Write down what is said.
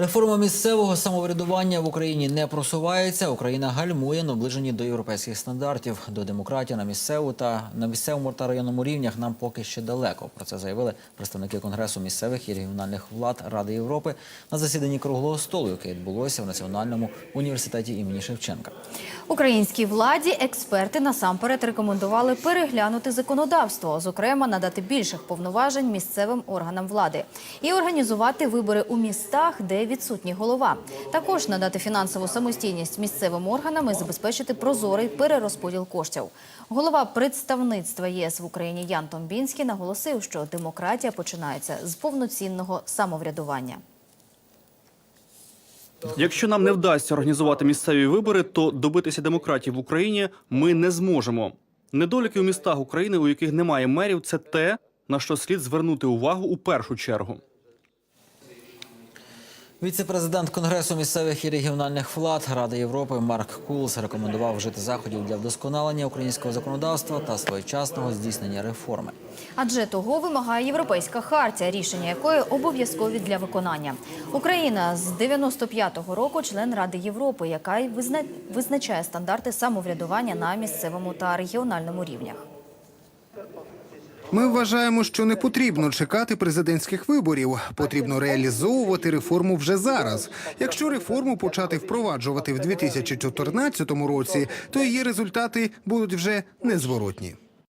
Реформа місцевого самоврядування в Україні не просувається. Україна гальмує наближені до європейських стандартів. До демократії на місцеву та на місцевому та районному рівнях нам поки ще далеко. Про це заявили представники Конгресу місцевих і регіональних влад Ради Європи на засіданні круглого столу, яке відбулося в Національному університеті імені Шевченка. Українській владі експерти насамперед рекомендували переглянути законодавство, зокрема надати більших повноважень місцевим органам влади і організувати вибори у містах, де відсутній голова. Також надати фінансову самостійність місцевим органам і забезпечити прозорий перерозподіл коштів. Голова представництва ЄС в Україні Ян Томбінський наголосив, що демократія починається з повноцінного самоврядування. Якщо нам не вдасться організувати місцеві вибори, то добитися демократії в Україні ми не зможемо. Недоліки у містах України, у яких немає мерів, це те, на що слід звернути увагу у першу чергу. Віце-президент Конгресу місцевих і регіональних влад Ради Європи Марк Кулс рекомендував вжити заходів для вдосконалення українського законодавства та своєчасного здійснення реформи. Адже того вимагає європейська хартія, рішення якої обов'язкові для виконання. Україна з 95-го року член Ради Європи, яка й визначає стандарти самоврядування на місцевому та регіональному рівнях. Ми вважаємо, що не потрібно чекати президентських виборів. Потрібно реалізовувати реформу вже зараз. Якщо реформу почати впроваджувати в 2014 році, то її результати будуть вже незворотні.